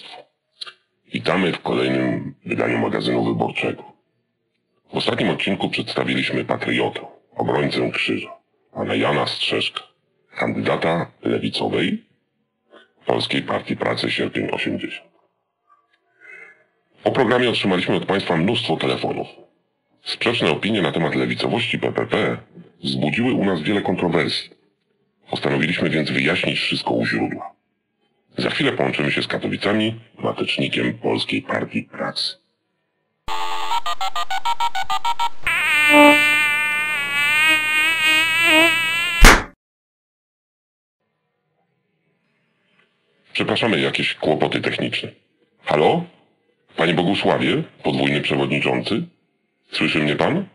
Państwu. Witamy w kolejnym wydaniu magazynu wyborczego. W ostatnim odcinku przedstawiliśmy patriotę, obrońcę krzyża, pana Jana Strzeżka, kandydata lewicowej Polskiej Partii Pracy Sierpień 80. Po programie otrzymaliśmy od Państwa mnóstwo telefonów. Sprzeczne opinie na temat lewicowości PPP wzbudziły u nas wiele kontrowersji. Postanowiliśmy więc wyjaśnić wszystko u źródła. Za chwilę połączymy się z Katowicami, matecznikiem Polskiej Partii Pracy. Przepraszamy, jakieś kłopoty techniczne. Halo? Panie Bogusławie, podwójny przewodniczący? Słyszy mnie pan?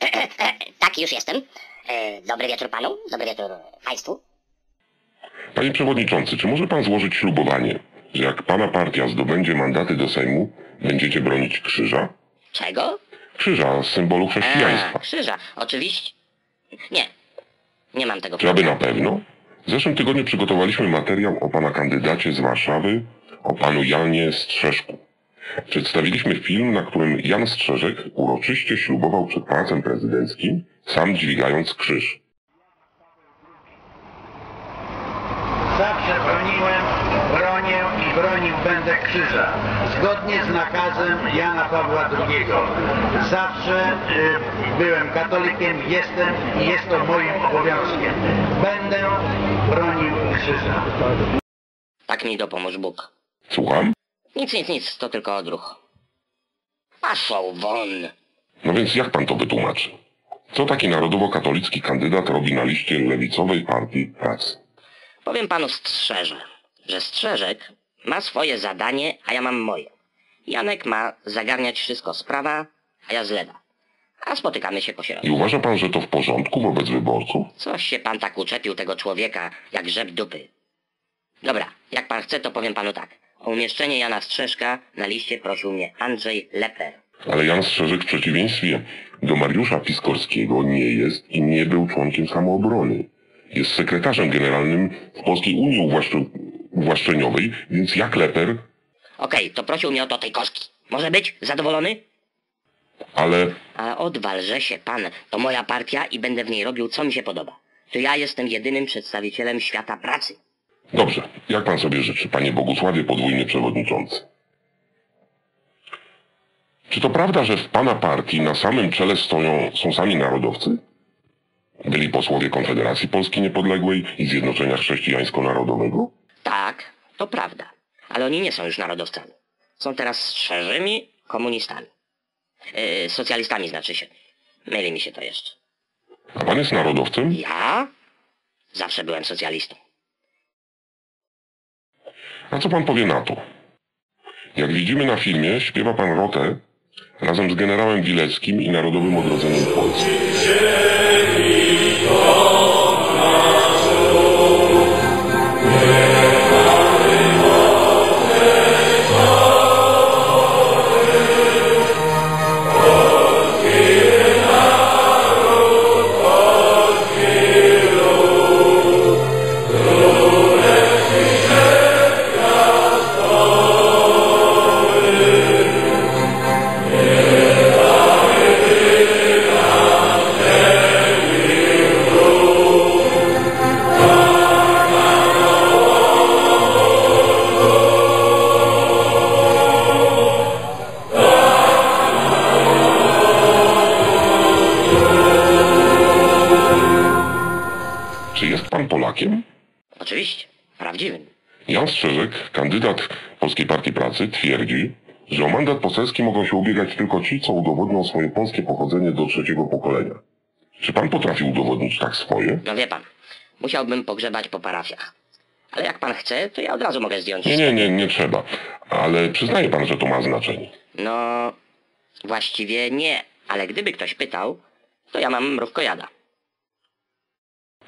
Tak, już jestem. E, dobry wieczór panu, dobry wieczór państwu. Panie przewodniczący, czy może pan złożyć ślubowanie, że jak pana partia zdobędzie mandaty do Sejmu, będziecie bronić krzyża? Czego? Krzyża, symbolu A, chrześcijaństwa. krzyża, oczywiście. Nie, nie mam tego Czy aby na pewno? W zeszłym tygodniu przygotowaliśmy materiał o pana kandydacie z Warszawy, o panu Janie Strzeżku. Przedstawiliśmy film, na którym Jan Strzeżek uroczyście ślubował przed Pałacem Prezydenckim, sam dźwigając krzyż. Zawsze broniłem, bronię i bronił będę krzyża. Zgodnie z nakazem Jana Pawła II. Zawsze y, byłem katolikiem, jestem i jest to moim obowiązkiem. Będę bronił krzyża. Tak mi dopomóż Bóg. Słucham? Nic, nic, nic, to tylko odruch. Paszą won. No więc jak pan to wytłumaczy? Co taki narodowo-katolicki kandydat robi na liście lewicowej partii pracy? Powiem panu strzeże, że strzeżek ma swoje zadanie, a ja mam moje. Janek ma zagarniać wszystko z prawa, a ja z lewa. A spotykamy się po I środku. uważa pan, że to w porządku wobec wyborców? Coś się pan tak uczepił tego człowieka, jak rzep dupy. Dobra, jak pan chce, to powiem panu tak. O umieszczenie Jana Strzeszka na liście prosił mnie Andrzej Leper. Ale Jan Strzeżek w przeciwieństwie do Mariusza Piskorskiego nie jest i nie był członkiem samoobrony. Jest sekretarzem generalnym w Polskiej Unii Uwłaszcz- Uwłaszczeniowej, więc jak leper, Okej, to prosił mnie o to tej kostki. Może być? Zadowolony? ale A odwalże się pan, to moja partia i będę w niej robił co mi się podoba. To ja jestem jedynym przedstawicielem świata pracy. dobrze, jak pan sobie życzy, panie Bogusławie, podwójny przewodniczący? Czy to prawda, że w pana partii na samym czele stoją, są sami narodowcy? Byli posłowie Konfederacji Polski Niepodległej i Zjednoczenia Chrześcijańsko-Narodowego? Tak, to prawda. Ale oni nie są już narodowcami. Są teraz szczerzymi komunistami. Yy, socjalistami znaczy się. Myli mi się to jeszcze. A pan jest narodowcem? Ja? Zawsze byłem socjalistą. A co pan powie na to? Jak widzimy na filmie, śpiewa pan rotę razem z generałem Wileckim i Narodowym Odrodzeniem Polski. Czy kandydat Polskiej Partii Pracy, twierdzi, że o mandat poselski mogą się ubiegać tylko ci, co udowodnią swoje polskie pochodzenie do trzeciego pokolenia. Czy pan potrafi udowodnić tak swoje? No wie pan, musiałbym pogrzebać po parafiach. Ale jak pan chce, to ja od razu mogę zdjąć. Nie, nie, nie, nie trzeba. Ale przyznaje pan, że to ma znaczenie. No, właściwie nie. Ale gdyby ktoś pytał, to ja mam mrówkojada.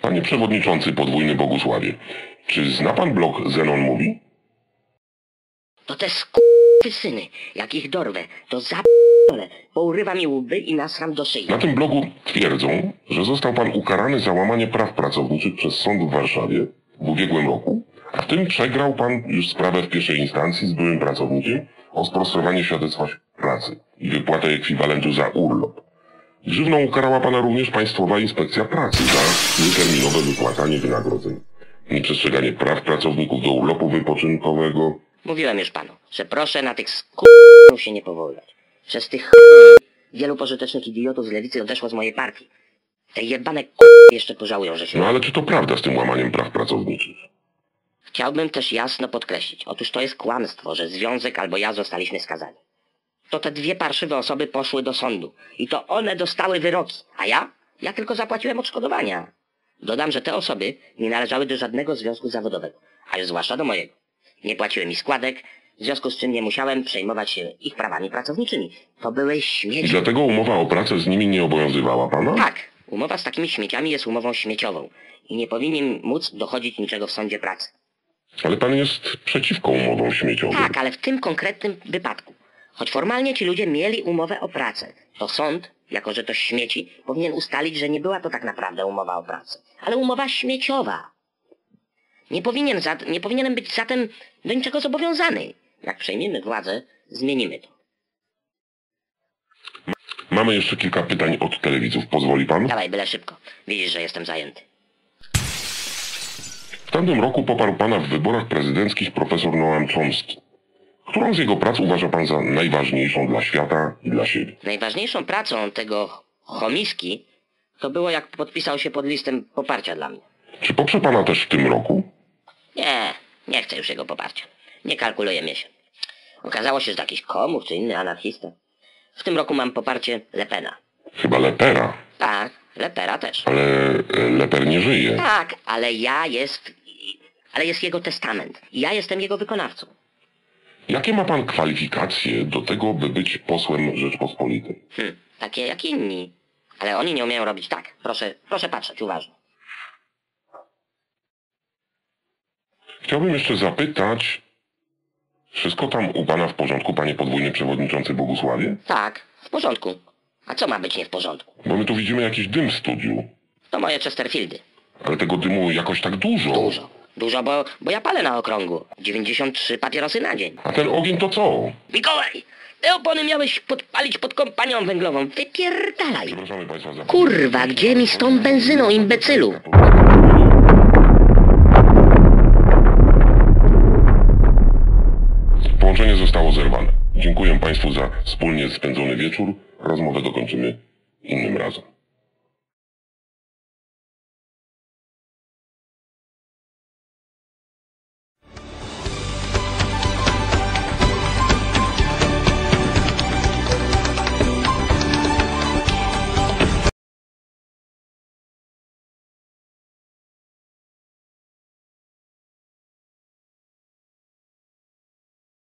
Panie przewodniczący podwójny Bogusławie, czy zna pan blog Zenon Mówi? To te skurwy syny, jak ich dorwę, to za***ole, pourywa mi łby i nasram do szyi. Na tym blogu twierdzą, że został pan ukarany za łamanie praw pracowniczych przez sąd w Warszawie w ubiegłym roku, A w tym przegrał pan już sprawę w pierwszej instancji z byłym pracownikiem o sprostowanie świadectwa pracy i wypłatę ekwiwalentu za urlop. Grzywną ukarała pana również Państwowa Inspekcja Pracy za nieterminowe wypłacanie wynagrodzeń, nieprzestrzeganie praw pracowników do urlopu wypoczynkowego. Mówiłem już panu, że proszę na tych skurów się nie powoływać. Przez tych wielu pożytecznych idiotów z lewicy odeszło z mojej partii. Te jebane k***y jeszcze pożałują, że się... No ale czy to prawda z tym łamaniem praw pracowniczych? Chciałbym też jasno podkreślić. Otóż to jest kłamstwo, że Związek albo ja zostaliśmy skazani. To te dwie parszywe osoby poszły do sądu. I to one dostały wyroki. A ja? Ja tylko zapłaciłem odszkodowania. Dodam, że te osoby nie należały do żadnego związku zawodowego, a już zwłaszcza do mojego. Nie płaciły mi składek, w związku z czym nie musiałem przejmować się ich prawami pracowniczymi. To były I śmieci. dlatego umowa o pracę z nimi nie obowiązywała pana? Tak, umowa z takimi śmieciami jest umową śmieciową i nie powinien móc dochodzić niczego w sądzie pracy. Ale pan jest przeciwko umowom śmieciowym. Tak, ale w tym konkretnym wypadku. Choć formalnie ci ludzie mieli umowę o pracę, to sąd, jako że to śmieci, powinien ustalić, że nie była to tak naprawdę umowa o pracę, ale umowa śmieciowa. Nie, powinien za, nie powinienem być zatem do niczego zobowiązany. Jak przejmiemy władzę, zmienimy to. Mamy jeszcze kilka pytań od telewidzów. Pozwoli pan? Dawaj, byle szybko. Widzisz, że jestem zajęty. W tamtym roku poparł pana w wyborach prezydenckich profesor Noam Chomsky. Którą z jego prac uważa pan za najważniejszą dla świata i dla siebie? Najważniejszą pracą tego chomiski to było, jak podpisał się pod listem poparcia dla mnie. Czy poprze pana też w tym roku? Nie, nie chcę już jego poparcia. Nie kalkuluje mnie się. Okazało się, że to jakiś komuch czy inny anarchista. W tym roku mam poparcie Lepena. Chyba Lepera, Tak, Lepera też. ale e, Leper nie żyje. Tak, ale ja jest... Ale jest jego testament. Ja jestem jego wykonawcą. Jakie ma pan kwalifikacje do tego, by być posłem Rzeczpospolitej? Hm, takie jak inni. Ale oni nie umieją robić tak. Proszę, proszę patrzeć uważnie. Chciałbym jeszcze zapytać, wszystko tam u pana w porządku, panie podwójny przewodniczący Bogusławie? Tak, w porządku. A co ma być nie w porządku? Bo my tu widzimy jakiś dym w studiu, To moje Chesterfieldy. ale tego dymu jakoś tak dużo. Dużo. Dużo, bo, bo ja palę na okrągło. 93 papierosy na dzień. A ten ogień to co? Mikołaj! Te opony miałeś podpalić pod kompanią węglową. Wypierdalaj! Przepraszamy państwa za... Kurwa, gdzie mi z tą benzyną, imbecylu? Połączenie zostało zerwane. Dziękuję państwu za wspólnie spędzony wieczór. Rozmowę dokończymy innym razem.